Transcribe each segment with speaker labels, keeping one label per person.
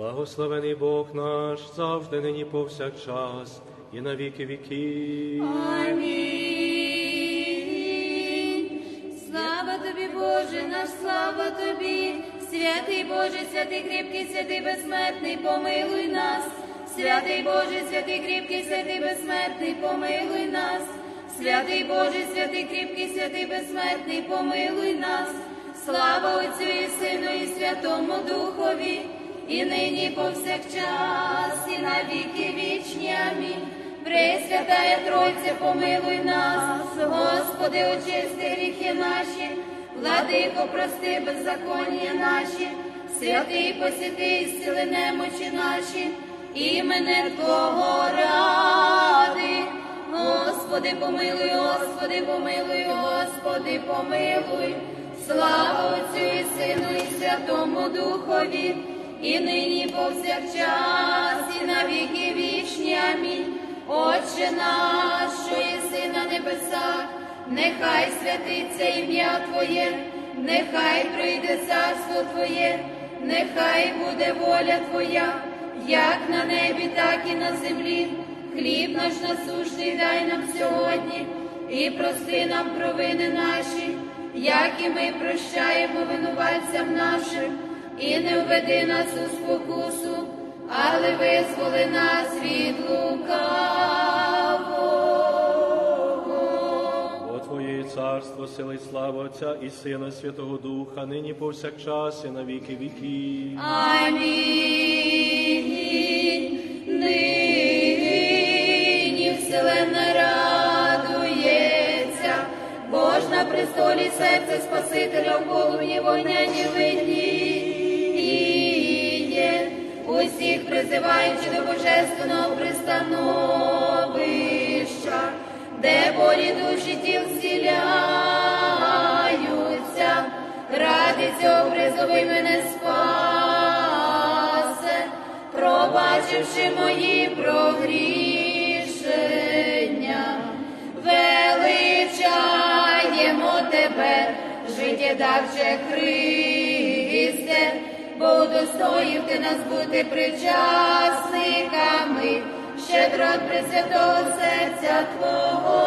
Speaker 1: Благословений Бог наш, завжди нині повсякчас, і на віки віків.
Speaker 2: Амінь. Слава тобі, Боже, наш слава тобі, святий Боже, святий кріпкий, святий безсмертний, помилуй нас. Святий Боже, святий кріпкий, святий безсмертний, помилуй нас. Святий Боже, святий кріпкий, святий безсмертний, помилуй нас. Слава Отцю і Сину, і Святому Духові, і нині повсякчас, і на віки вічні. Амінь. Пресвятая Тройця, помилуй нас, Господи, очисти гріхи наші, владико, прости беззаконня наші, святий посіти, зціли немочі наші, іменем Твого ради. Господи, помилуй, Господи, помилуй, Господи, помилуй, слава Отцю і Сину, і Святому Духові, і нині, повсякчас, і на віки вічні. Амінь. Отче наш, що єси на небесах, нехай святиться ім'я Твоє, нехай прийде царство Твоє, нехай буде воля Твоя, як на небі, так і на землі. Хліб наш насущний дай нам сьогодні, і прости нам провини наші, як і ми прощаємо винуватцям нашим, і не введи нас у спокусу, але визволи нас від лукавого.
Speaker 1: Бо Твоє царство, сила й слава Отця і Сина, Святого Духа, нині повсякчас, і на віки віків.
Speaker 2: Амінь. Нині вселенна радується, Бож на престолі серце Спасителя в полум'ї вогняні видніє, усіх призиваючи до божественного пристановища, де болі душі тіл зціляються, ради цього призови мене спасе, пробачивши мої прогрішення, величаємо тебе, життєдавче Христе, бо удостоїв ти нас бути причасниками, щедрот Пресвятого серця Твого.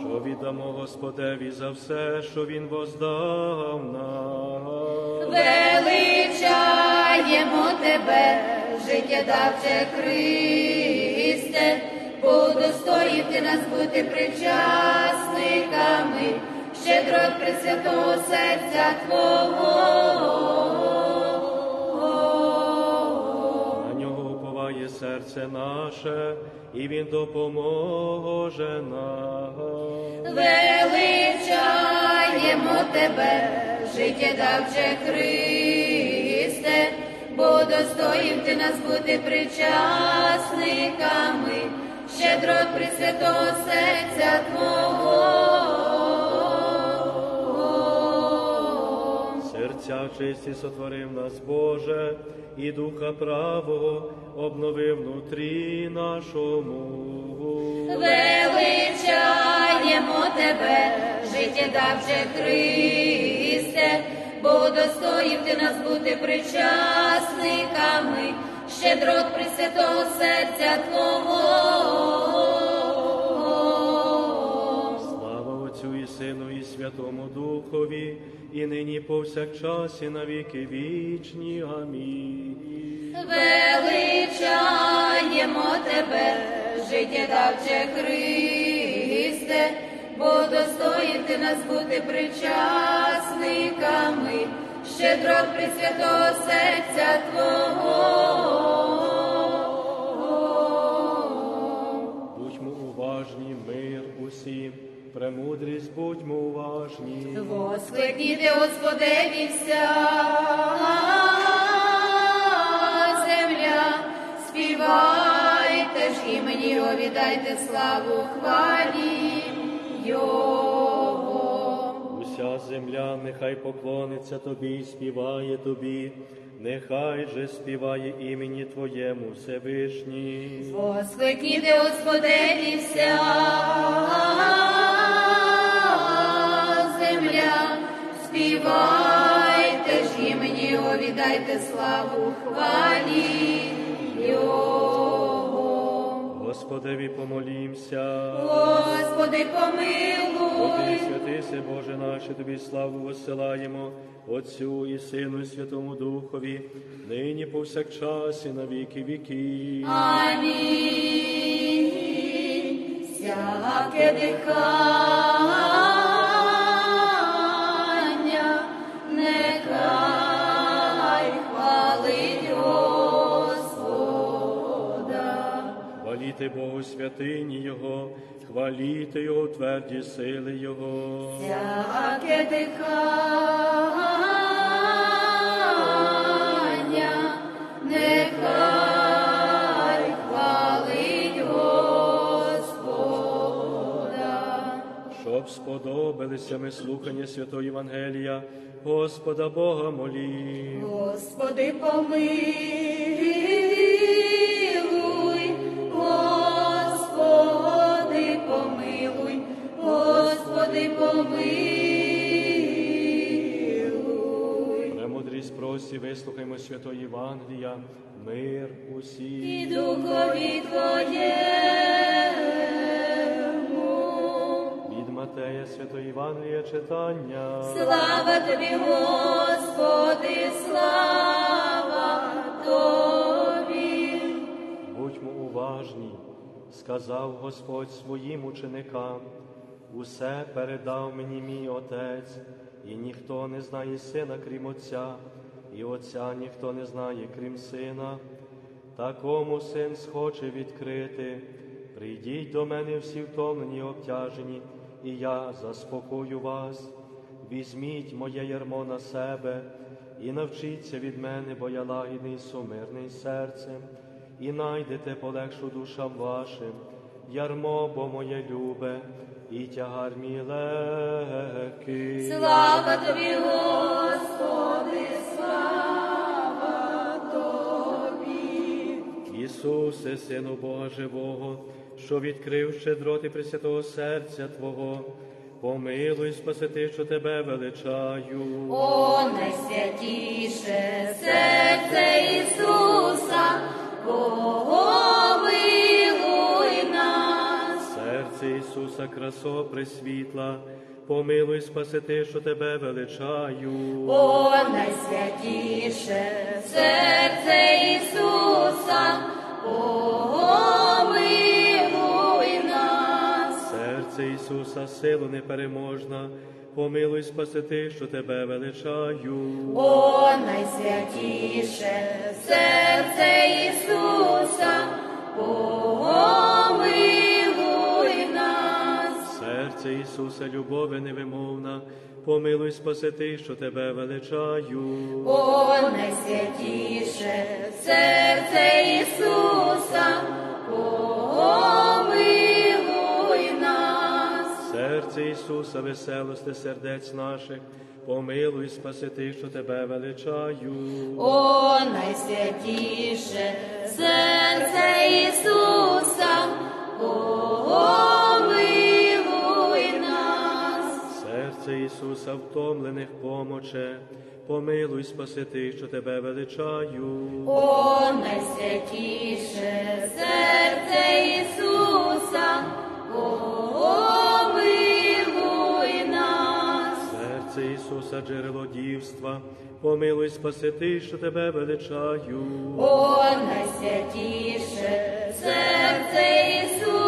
Speaker 1: Що віддамо Господеві за все, що Він воздав нам.
Speaker 2: Величаємо тебе, життєдавче Христе, бо удостоїв ти нас бути причасниками, щедрот Пресвятого серця Твого.
Speaker 1: На нього уповає серце наше, і Він допоможе нам.
Speaker 2: Величаємо тебе, життєдавче Христе, бо достоїв ти нас бути причасниками, щедрот Пресвятого серця Твого.
Speaker 1: Серця чисті сотворив нас, Боже, і духа правого обновив внутрі нашому.
Speaker 2: Величаємо тебе, життєдавче Христе, бо достоїв ти нас бути причасниками, щедрот Пресвятого серця Твого.
Speaker 1: Сину, і Святому Духові, і нині повсякчас, і на віки вічні. Амінь.
Speaker 2: Величаємо тебе, життєдавче Христе, бо достоїв ти нас бути причасниками, щедрот Пресвятого серця Твого.
Speaker 1: Премудрість, будьмо уважні.
Speaker 2: Воскликніте, Господеві, вся земля, співайте ж імені Його, віддайте славу хвалі Його.
Speaker 1: Уся земля нехай поклониться тобі, і співає тобі, нехай же співає імені Твоєму Всевишній.
Speaker 2: Воскликніте, Господеві, вся земля, співайте віддайте славу хвалі Його.
Speaker 1: Господеві помолімся.
Speaker 2: Господи, помилуй.
Speaker 1: ти святися, Боже наш, тобі славу воссилаємо, Отцю і Сину, і Святому Духові, нині повсякчас і на віки віків.
Speaker 2: Амінь. Всяке дихання
Speaker 1: святині Його, хваліти Його тверді сили Його.
Speaker 2: Всяке дихання нехай хвалить Господа.
Speaker 1: Щоб сподобалися ми слухання Святого Євангелія, Господа Бога молі.
Speaker 2: Господи, помилуй,
Speaker 1: Премудрість вислухаймо Святого Євангелія, мир усім.
Speaker 2: І духові Твоєму.
Speaker 1: Від Матея Святого Євангелія читання.
Speaker 2: Слава Тобі, Господи, слава Тобі.
Speaker 1: Будьмо уважні, сказав Господь своїм ученикам, усе передав мені мій Отець, і ніхто не знає сина, крім Отця, і Отця ніхто не знає, крім сина. Такому син схоче відкрити. Прийдіть до мене всі втомлені обтяжені, і я заспокою вас. Візьміть моє ярмо на себе і навчіться від мене, бо я лагідний сумирний серцем, і найдете полегшу душам вашим, ярмо, бо моє любе, і тягар мій легкий.
Speaker 2: Слава Тобі, Господи,
Speaker 1: Ісусе, Сину Бога Живого, що відкрив щедроти Пресвятого серця Твого, помилуй, спаси ти, що тебе величаю.
Speaker 2: О, найсвятіше серце Ісуса, помилуй нас.
Speaker 1: Серце Ісуса, красо пресвітла, помилуй, спаси ти, що тебе величаю.
Speaker 2: О, найсвятіше серце Ісуса, помилуй нас.
Speaker 1: Серце Ісуса, силу непереможна, помилуй, спаси ти, що тебе величаю.
Speaker 2: О, найсвятіше серце Ісуса, помилуй нас.
Speaker 1: Серце Ісуса, любове невимовна, помилуй, спаси ти, що тебе величаю.
Speaker 2: О, найсвятіше серце Ісуса, помилуй нас.
Speaker 1: Серце Ісуса, веселости сердець наших, помилуй, спаси ти, що тебе величаю.
Speaker 2: О, найсвятіше серце Ісуса, помилуй
Speaker 1: Серце Ісуса, втомлених помоче, помилуй, спаси ти, що тебе величаю.
Speaker 2: О, найсвятіше серце Ісуса, помилуй нас.
Speaker 1: Серце Ісуса, джерело дівства, помилуй, спаси ти, що тебе величаю.
Speaker 2: О, найсвятіше серце Ісуса,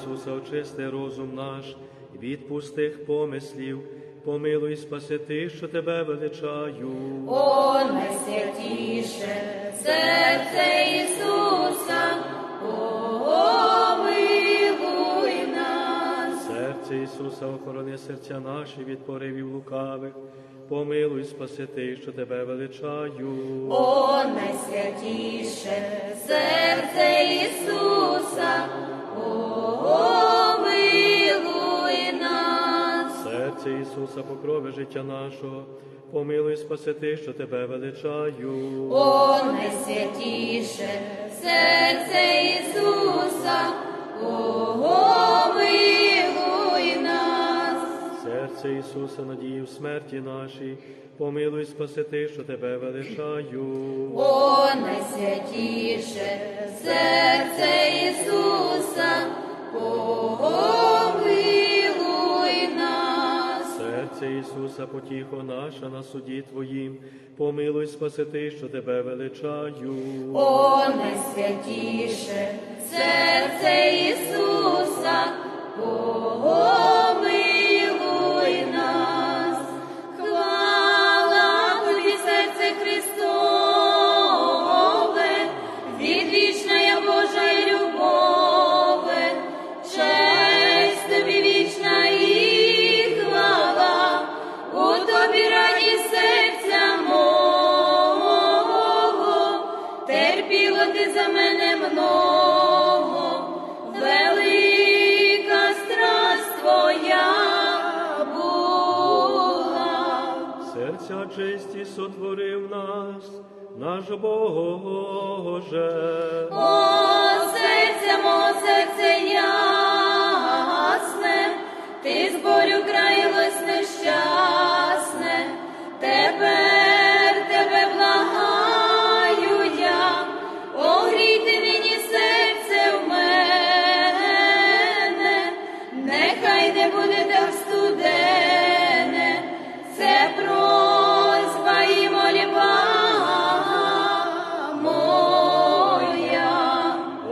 Speaker 1: Ісуса, очисти розум наш, від пустих помислів, помилуй, спаси ти, що тебе величаю.
Speaker 2: О, найсвятіше серце Ісуса, помилуй нас.
Speaker 1: Серце Ісуса, охорони серця наші від поривів лукавих, помилуй, спаси ти, що тебе величаю.
Speaker 2: О, найсвятіше серце Ісуса, помилуй нас.
Speaker 1: Серце Ісуса, покрови життя нашого, помилуй, спаси ти, що тебе величаю.
Speaker 2: О, найсвятіше серце Ісуса, помилуй нас.
Speaker 1: Ісусе, надії в смерті нашій, помилуй спаси ти, що тебе величаю.
Speaker 2: О, найсвятіше серце Ісуса, помилуй нас.
Speaker 1: Серце Ісуса, потіхо наша на суді Твоїм, помилуй спаси ти, що тебе величаю.
Speaker 2: О, найсвятіше серце Ісуса, помилуй
Speaker 1: чисті сотворив нас, наш Боже.
Speaker 2: О, серця мо серце ясне, ти зборю країлось нещасне,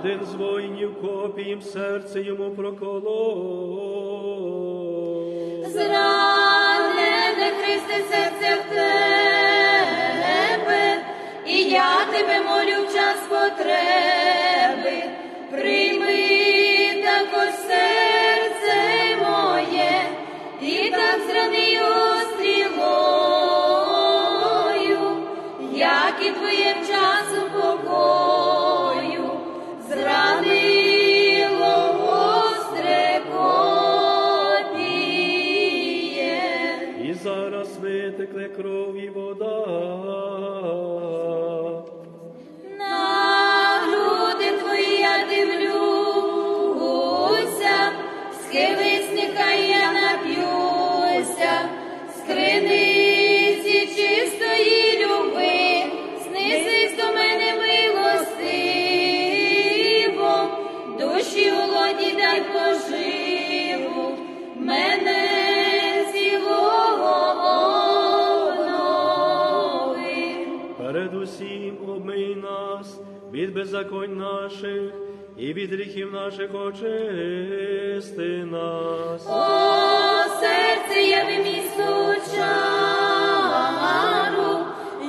Speaker 1: Один з воїнів копієм серце йому проколов.
Speaker 2: Зранене Христе серце в тебе, і я тебе молю в час потреби, прийми
Speaker 1: беззаконь наших і від гріхів наших очисти нас.
Speaker 2: О, серце яви місто чару,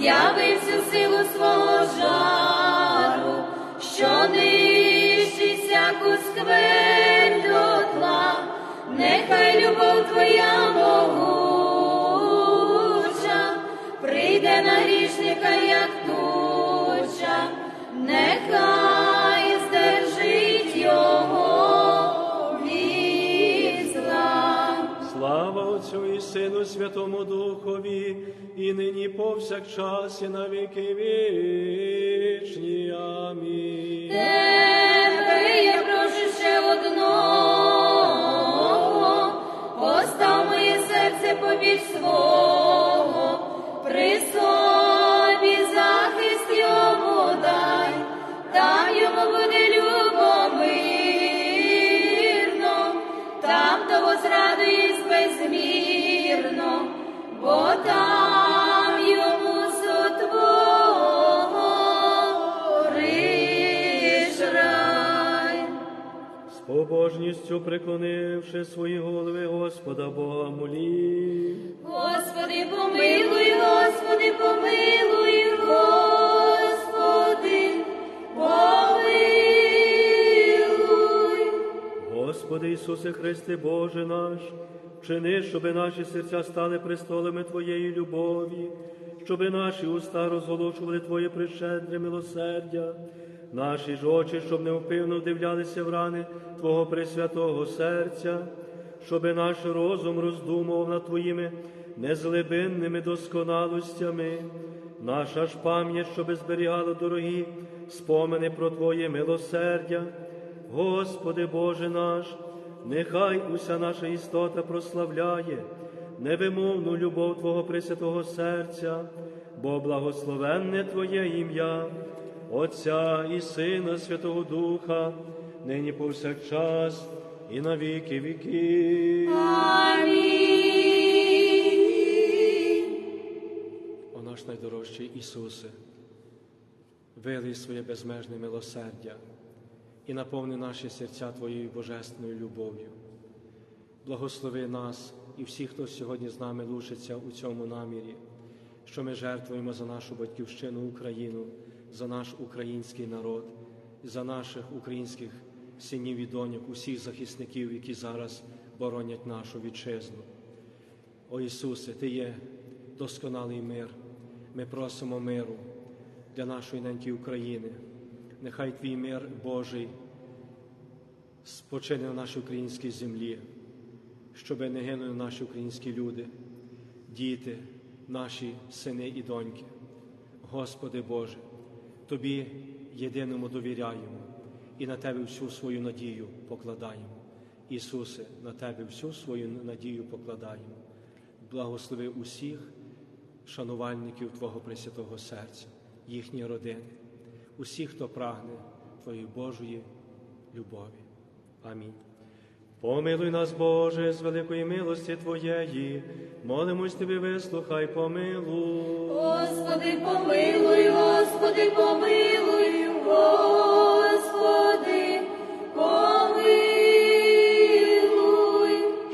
Speaker 2: яви всю силу свого жару, що нищить всяку сквер дотла, нехай любов твоя могуча, прийде на грішника, як
Speaker 1: Сину Святому Духові, і нині повсякчас, і на віки вічні. Амінь.
Speaker 2: Тебе я прошу ще одного, постав моє серце побіч свого,
Speaker 1: побожністю преклонивши свої голови, Господа Бога молі.
Speaker 2: Господи, помилуй, Господи, помилуй, Господи, помилуй.
Speaker 1: Господи Ісусе Христе, Боже наш, вчини, щоби наші серця стали престолами Твоєї любові, щоби наші уста розголошували Твоє прищедре милосердя, наші ж очі, щоб невпивно вдивлялися в рани Твого пресвятого серця, щоби наш розум роздумував над Твоїми незлибинними досконалостями, наша ж пам'ять, щоби зберігала дорогі спомини про Твоє милосердя. Господи Боже наш, нехай уся наша істота прославляє невимовну любов Твого Пресвятого серця, бо благословенне Твоє ім'я, Отця і Сина Святого Духа, нині повсякчас і на віки віки.
Speaker 2: Амінь.
Speaker 1: О наш найдорожчий Ісусе, вилий своє безмежне милосердя і наповни наші серця Твоєю божественною любов'ю. Благослови нас і всіх, хто сьогодні з нами лучиться у цьому намірі, що ми жертвуємо за нашу батьківщину Україну, за наш український народ, за наших українських синів і доньок, усіх захисників, які зараз боронять нашу вітчизну. О Ісусе, Ти є досконалий мир. Ми просимо миру для нашої неньки України. Нехай Твій мир Божий спочине на нашій українській землі, щоб не гинули наші українські люди, діти, наші сини і доньки. Господи Боже, Тобі єдиному довіряємо і на Тебе всю свою надію покладаємо. Ісусе, на Тебе всю свою надію покладаємо. Благослови усіх шанувальників Твого Пресвятого серця, їхні родини, усіх, хто прагне Твоєї Божої любові. Амінь. Помилуй нас, Боже, з великої милості Твоєї, молимось Тобі, вислухай, помилуй.
Speaker 2: Господи, помилуй, Господи, помилуй, Господи, помилуй.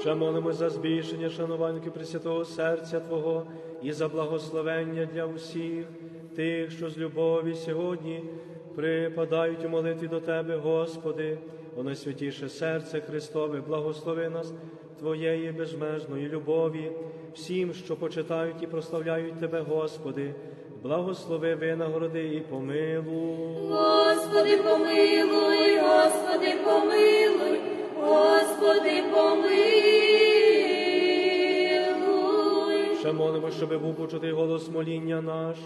Speaker 1: Ще молимо за збільшення шанувальників Пресвятого серця Твого і за благословення для усіх тих, що з любові сьогодні припадають у молитві до Тебе, Господи, о найсвятіше серце Христове, благослови нас Твоєї безмежної любові, всім, що почитають і прославляють Тебе, Господи, благослови, винагороди і помилуй.
Speaker 2: Господи, помилуй, Господи, помилуй, Господи, помилуй.
Speaker 1: Ще молимо, щоби був почутий голос моління наш,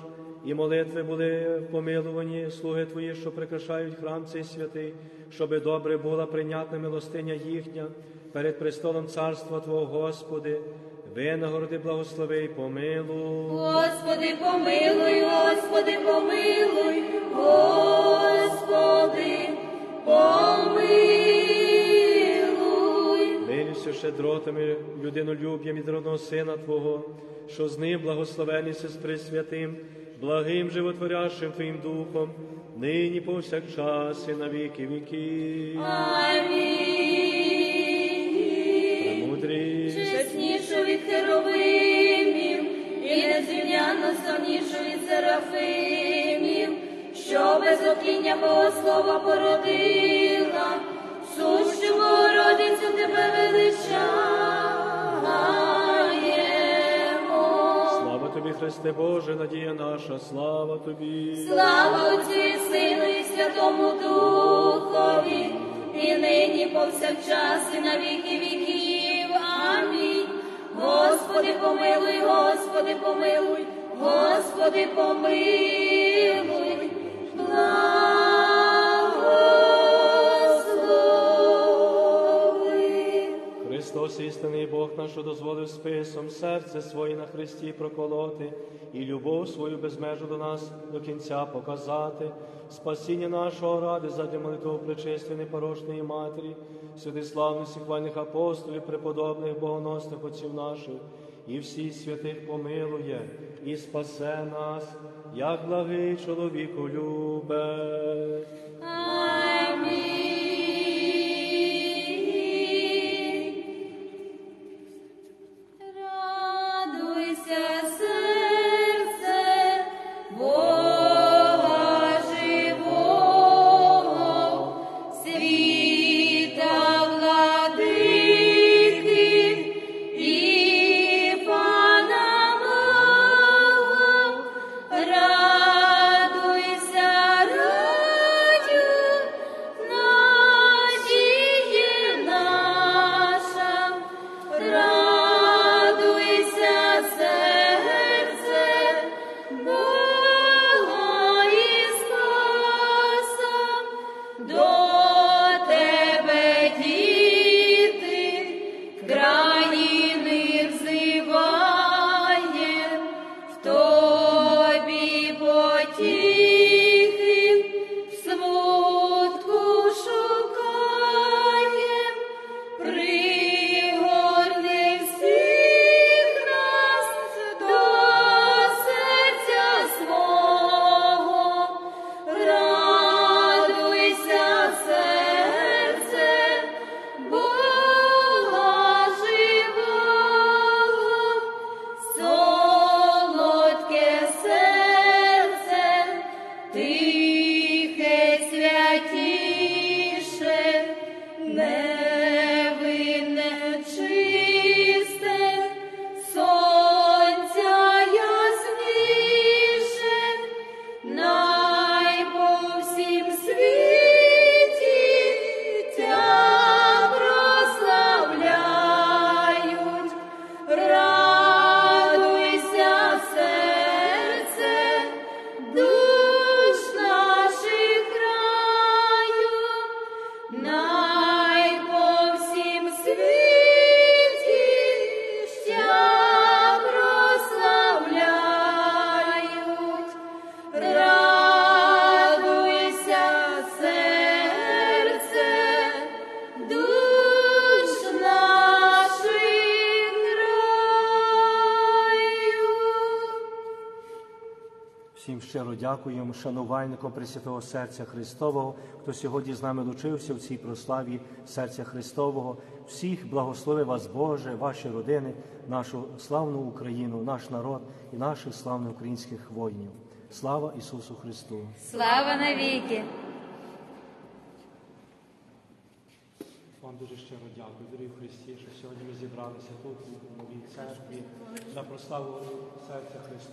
Speaker 1: і молитви були помилувані, слуги Твої, що прикрашають храм цей святий, щоби добре була прийнятна милостиня їхня перед престолом царства Твого, Господи, винагороди, благослови і помилуй.
Speaker 2: Господи, помилуй, Господи, помилуй, Господи, помилуй.
Speaker 1: Милюся щедротами, людинолюб'ям від родного Сина Твого, що з ним благословенися з Пресвятим, благим животворящим Твоїм Духом, нині повсякчас і на віки віки.
Speaker 2: Амінь.
Speaker 1: Премудрість.
Speaker 2: Чеснішу від херовимів і незрівняно славнішу від серафимів, що без отління Богослова породила, сущу Богородицю тебе величаємо.
Speaker 1: Тобі, Боже, надія наша, слава тобі.
Speaker 2: Слава Отці, Сину і Святому Духові, і нині повсякчас і на віки віків. Амінь. Господи, помилуй, Господи, помилуй, Господи, помилуй,
Speaker 1: що дозволив списом серце своє на Христі проколоти, і любов свою безмежу до нас до кінця показати, спасіння нашого ради задля молитву пречистої непорочної Матері, сюди славних і хвальних апостолів, преподобних богоносних отців наших, і всіх святих помилує, і спасе нас, як благий чоловіку любе. Щиро дякуємо шанувальникам Пресвятого Серця Христового, хто сьогодні з нами лучився в цій прославі Серця Христового. Всіх благослови вас, Боже, ваші родини, нашу славну Україну, наш народ і наших славних українських воїнів. Слава Ісусу Христу!
Speaker 2: Слава навіки!
Speaker 1: Вам дуже щиро дякую, дорогі Христі, що сьогодні ми зібралися тут, у новій церкві, на прославу серця Христова.